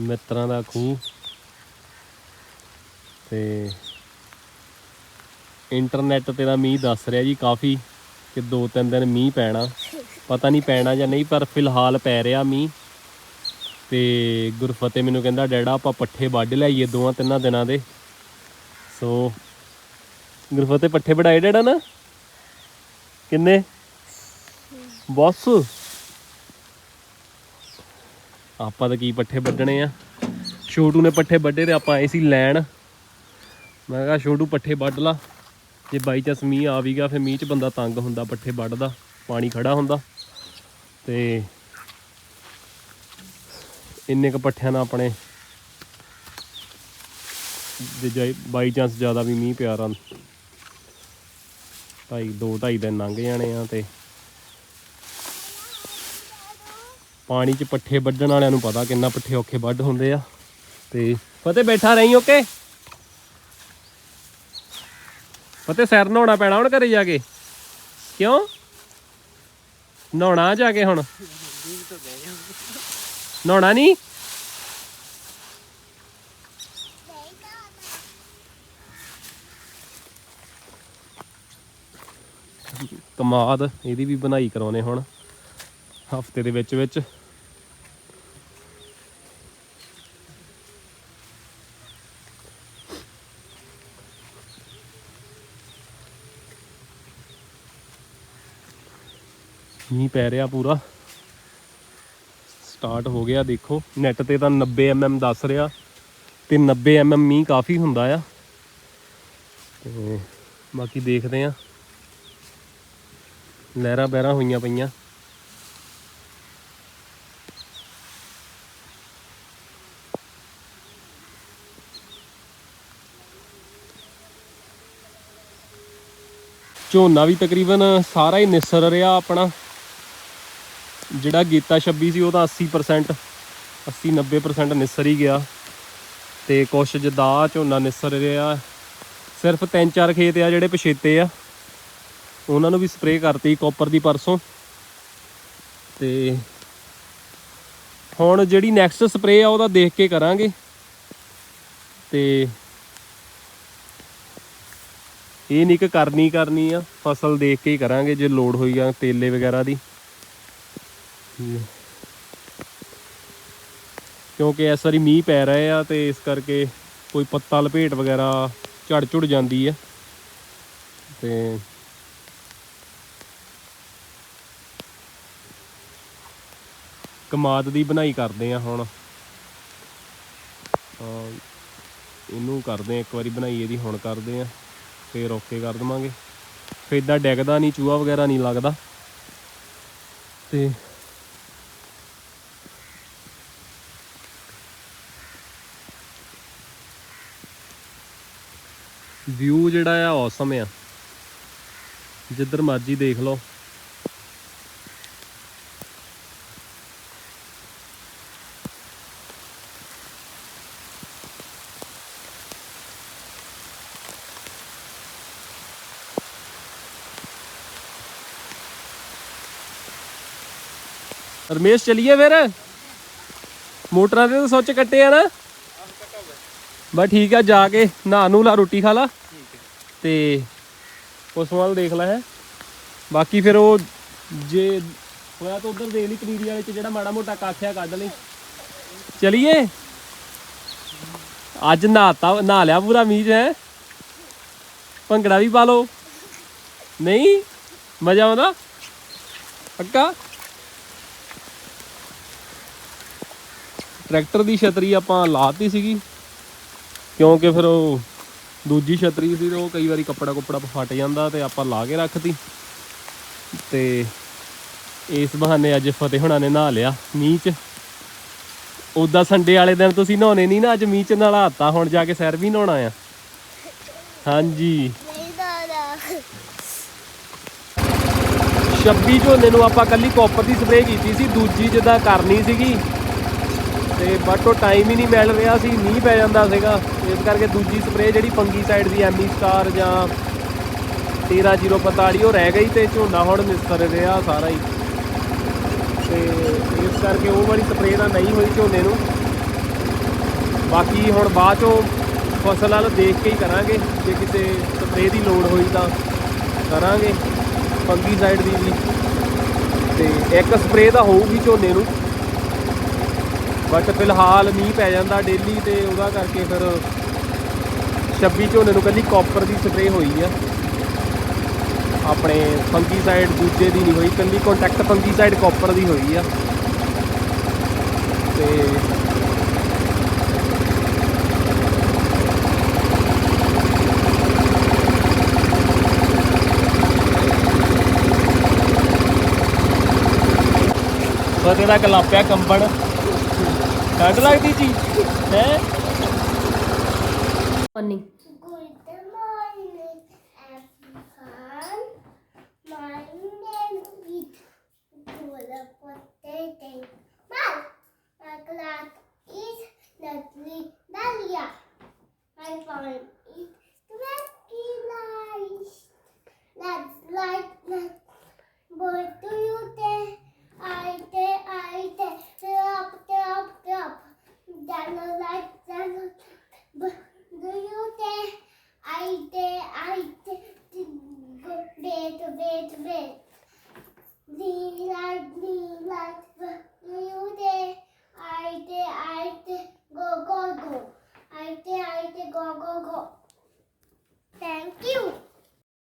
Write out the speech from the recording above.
ਮਿੱਤਰਾਂ ਦਾ ਖੂਹ। ਤੇ ਇੰਟਰਨੈਟ ਤੇ ਦਾ ਮੀਂਹ ਦੱਸ ਰਿਹਾ ਜੀ ਕਾਫੀ ਕਿ ਦੋ ਤਿੰਨ ਦਿਨ ਮੀਂਹ ਪੈਣਾ। ਪਤਾ ਨਹੀਂ ਪੈਣਾ ਜਾਂ ਨਹੀਂ ਪਰ ਫਿਲਹਾਲ ਪੈ ਰਿਹਾ ਮੀਂਹ। ਤੇ ਗੁਰਫਤਿਹ ਮੈਨੂੰ ਕਹਿੰਦਾ ਡੈਡਾ ਆਪਾਂ ਪੱਠੇ ਵੱਢ ਲਿਆਈਏ ਦੋਵਾਂ ਤਿੰਨਾਂ ਦਿਨਾਂ ਦੇ। ਸੋ ਗੁਰਫਤਿਹ ਪੱਠੇ ਵਢਾਏ ਡੈਡਾ ਨਾ? ਕਿੰਨੇ? ਬਸ। ਆਪਾਂ ਤਾਂ ਕੀ ਪੱਠੇ ਵੱਢਣੇ ਆ। ਛੋਟੂ ਨੇ ਪੱਠੇ ਵੱਢੇ ਤੇ ਆਪਾਂ ਆਏ ਸੀ ਲੈਣ। ਮੈਂ ਕਿਹਾ ਛੋਟੂ ਪੱਠੇ ਵੱਢ ਲਾ। ਜੇ ਬਾਈ ਚਾਂਸ ਮੀਂਹ ਆ ਵੀ ਫਿਰ ਮੀਂਹ 'ਚ ਬੰਦਾ ਤੰਗ ਹੁੰਦਾ ਪੱਠੇ ਵੱਢਦਾ, ਪਾਣੀ ਖੜਾ ਹੁੰਦਾ। ਤੇ ਇੰਨੇ ਕ ਪੱਠਿਆਂ ਨਾਲ ਆਪਣੇ ਜੇ ਜਾਈ ਬਾਈ ਚਾਂਸ ਜ਼ਿਆਦਾ ਵੀ ਮੀਂਹ ਪਿਆ ਰਾਂ ਢਾਈ, ਦੋ ਢਾਈ ਦਿਨ ਲੰਘ ਜਾਣੇ ਆ ਤੇ ਪਾਣੀ 'ਚ ਪੱਠੇ ਵੱਢਣ ਵਾਲਿਆਂ ਨੂੰ ਪਤਾ ਕਿੰਨਾ ਪੱਠੇ ਔਖੇ ਵੱਢ ਹੁੰਦੇ ਆ। ਤੇ ਫਤਿਹ ਬੈਠਾ ਰਹੀ ਓਕੇ? ਫਤਿਹ ਸਿਰ ਨਹਾਉਣਾ ਪੈਣਾ ਹੁਣ ਘਰੇ ਜਾ ਕੇ? ਕਿਉਂ? ਨਹਾਉਣਾ ਜਾ ਕੇ ਹੁਣ? ਨਹਾਉਣਾ ਨਹੀਂ ਕਮਾਦ, ਇਹਦੀ ਵੀ ਬਣਾਈ ਕਰਾਉਨੇ ਹੁਣ, ਹਫ਼ਤੇ ਦੇ ਵਿੱਚ ਵਿੱਚ। ਮੀਂਹ ਪੈ ਰਿਹਾ ਪੂਰਾ। ਸਟਾਰਟ ਹੋ ਗਿਆ, ਦੇਖੋ। ਨੈਟ ਤੇ ਤਾਂ 90 mm ਦੱਸ ਰਿਹਾ। ਤੇ 90 mm ਮੀਂਹ ਕਾਫੀ ਹੁੰਦਾ ਆ। ਤੇ ਬਾਕੀ ਦੇਖਦੇ ਆ। ਲਹਿਰਾਂ ਬਹਿਰਾਂ ਹੋਈਆਂ ਪਈਆਂ। ਝੋਨਾ ਵੀ ਤਕਰੀਬਨ ਸਾਰਾ ਹੀ ਨਿਸਰ ਰਿਹਾ ਆਪਣਾ। ਜਿਹੜਾ ਗੀਤਾ 26 ਸੀ ਉਹਦਾ ਤਾਂ 80% 80 90% ਨਿਸਰ ਹੀ ਗਿਆ। ਤੇ ਕੁਛ ਜਦਾ ਝੋਨਾ ਨਿਸਰ ਰਿਹਾ, ਸਿਰਫ ਤਿੰਨ ਚਾਰ ਖੇਤ ਆ ਜਿਹੜੇ ਪਛੇਤੇ ਆ। ਉਹਨਾਂ ਨੂੰ ਵੀ ਸਪਰੇਅ ਕਰਤੀ ਕਾਪਰ ਦੀ ਪਰਸੋਂ। ਤੇ ਹੁਣ ਜਿਹੜੀ ਨੈਕਸਟ ਸਪਰੇਅ ਆ, ਉਹਦਾ ਦੇਖ ਕੇ ਕਰਾਂਗੇ। ਤੇ ਇਹ ਨਹੀਂ ਕਿ ਕਰਨੀ ਕਰਨੀ ਆ, ਫਸਲ ਦੇਖ ਕੇ ਹੀ ਕਰਾਂਗੇ, ਜੇ ਲੋਡ ਹੋਈ ਆ, ਤੇਲੇ ਵਗੈਰਾ ਦੀ। ਕਿਉਂਕਿ ਇਸ ਵਾਰੀ ਮੀਂਹ ਪੈ ਰਹੇ ਆ ਤੇ ਇਸ ਕਰਕੇ ਕੋਈ ਪੱਤਾ ਲਪੇਟ ਵਗੈਰਾ ਝੜ ਝੁੜ ਜਾਂਦੀ ਆ। ਤੇ ਕਮਾਦ ਦੀ ਬਣਾਈ ਕਰਦੇ ਆ ਹੁਣ। ਇਹਨੂੰ ਕਰਦੇ ਆ, ਇੱਕ ਵਾਰੀ ਬਣਾਈ ਇਹਦੀ ਹੁਣ ਕਰਦੇ ਆ, ਫੇਰ ਓਕੇ ਕਰ ਦਵਾਂਗੇ। ਫੇਰ ਇਦਾਂ ਡੈਗਦਾ ਨਹੀਂ ਚੂਹਾ ਵਗੈਰਾ ਨਹੀਂ ਲੱਗਦਾ। ਤੇ ਵਿਊ ਜਿਹੜਾ ਆ ਔਸਮ ਆ। ਜਿੱਧਰ ਮਰਜ਼ੀ ਦੇਖ ਲਓ। ਰਮੇਸ਼, ਚਲੀਏ ਫਿਰ? ਮੋਟਰਾਂ ਦੇ ਤਾਂ ਸੁੱਚ ਕੱਟੇ ਆ ਨਾ। ਬਸ ਠੀਕ ਆ ਜਾ ਕੇ ਨਹਾ ਨੂੰ ਲਾ ਰੋਟੀ ਖਾ ਲਾ। ਤੇ ਉਸ ਵੱਲ ਦੇਖ ਲੈ ਹੈ। ਬਾਕੀ ਫਿਰ ਉਹ ਜੇ ਹੋਇਆ ਤਾਂ ਉਧਰ ਦੇਖ ਲਈ ਪਨੀਰੀ ਵਾਲੇ ਚ ਜਿਹੜਾ ਮਾੜਾ ਮੋਟਾ ਕਾਖਿਆ ਕੱਢ ਲਈ। ਚਲੀਏ। ਅੱਜ ਨਹਾਤਾ ਨਹਾ ਲਿਆ ਪੂਰਾ ਮੀਂਹ ਹੈ। ਭੰਗੜਾ ਵੀ ਪਾ ਲਓ। ਨਹੀਂ ਮਜ਼ਾ ਆਉਂਦਾ। ਪੱਕਾ? ਟਰੈਕਟਰ ਦੀ ਛਤਰੀ ਆਪਾਂ ਲਾਤੀ ਸੀਗੀ। ਕਿਉਂਕਿ ਫਿਰ ਉਹ ਦੂਜੀ ਛਤਰੀ ਸੀ ਤੇ ਉਹ ਕਈ ਵਾਰੀ ਕੱਪੜਾ ਕੁੱਪੜਾ ਫਟ ਜਾਂਦਾ ਤੇ ਆਪਾਂ ਲਾ ਕੇ ਰੱਖਤੀ। ਤੇ ਇਸ ਬਹਾਨੇ ਅੱਜ ਫਤਿਹ ਹੁਣਾਂ ਨੇ ਨਹਾ ਲਿਆ ਮੀਂਹ 'ਚ। ਉਦਾਂ ਸੰਡੇ ਵਾਲੇ ਦਿਨ ਤੁਸੀਂ ਨਹਾਉਣੇ ਨਹੀਂ ਨਾ ਅੱਜ ਮੀਂਹ 'ਚ ਨਹਾਤਾ ਹੁਣ ਜਾ ਕੇ ਸੈਰ ਵੀ ਨਹਾਉਣਾ ਆ। ਹਾਂਜੀ। ਨਹੀਂ ਦਾਦਾ 26 ਝੋਨੇ ਨੂੰ ਆਪਾਂ ਕੱਲੀ ਕਾਪਰ ਦੀ ਸਪਰੇਅ ਕੀਤੀ ਸੀ ਦੂਜੀ ਜਿੱਦਾਂ ਕਰਨੀ ਸੀਗੀ ਤੇ ਬਟ ਉਹ ਟਾਈਮ ਹੀ ਨਹੀਂ ਮਿਲ ਰਿਹਾ ਸੀ, ਮੀਂਹ ਪੈ ਜਾਂਦਾ ਸੀਗਾ। ਇਸ ਕਰਕੇ ਦੂਜੀ ਸਪਰੇਅ ਜਿਹੜੀ ਪੰਗੀ ਸਾਈਡ ਦੀ ਐਮੀ ਸਟਾਰ ਜਾਂ 13045 ਉਹ ਰਹਿ ਗਈ ਤੇ ਝੋਨਾ ਹੁਣ ਨਿਸਰ ਰਿਹਾ ਸਾਰਾ ਹੀ। ਤੇ ਇਸ ਕਰਕੇ ਉਹ ਵਾਲੀ ਸਪਰੇਅ ਤਾਂ ਨਹੀਂ ਹੋਈ ਝੋਨੇ ਨੂੰ। ਬਾਕੀ ਹੁਣ ਬਾਅਦ ਚੋਂ ਫਸਲ ਵਾਲ ਦੇਖ ਕੇ ਹੀ ਕਰਾਂਗੇ, ਜੇ ਕਿਤੇ ਸਪਰੇਅ ਦੀ ਲੋੜ ਹੋਈ ਤਾਂ ਕਰਾਂਗੇ। ਪੰਗੀ ਸਾਈਡ ਦੀ ਵੀ। ਤੇ ਇੱਕ ਸਪਰੇਅ ਤਾਂ ਹੋਊਗੀ ਝੋਨੇ ਨੂੰ। ਬਟ ਫਿਲਹਾਲ ਮੀਂਹ ਪੈ ਜਾਂਦਾ ਡੇਲੀ ਤੇ ਉਹਦਾ ਕਰਕੇ ਫਿਰ 26 ਝੋਨੇ ਨੂੰ ਕੱਲੀ ਕਾਪਰ ਦੀ ਸਪਰੇ ਹੋਈ ਆ। ਆਪਣੇ ਫੰਗੀਸਾਈਡ ਦੂਜੇ ਦੀ ਨਹੀਂ ਹੋਈ, ਕੱਲੀ ਕੰਟੈਕਟ ਫੰਗੀਸਾਈਡ ਕਾਪਰ ਦੀ ਹੋਈ ਆ। ਤੇ ਫਤਿਹ ਦਾ ਕਲਾਪਿਆ ਕੰਬਣ। ਠੰਡ ਲੱਗਦੀ ਜੀ ਹੈ? ਨਹੀਂ।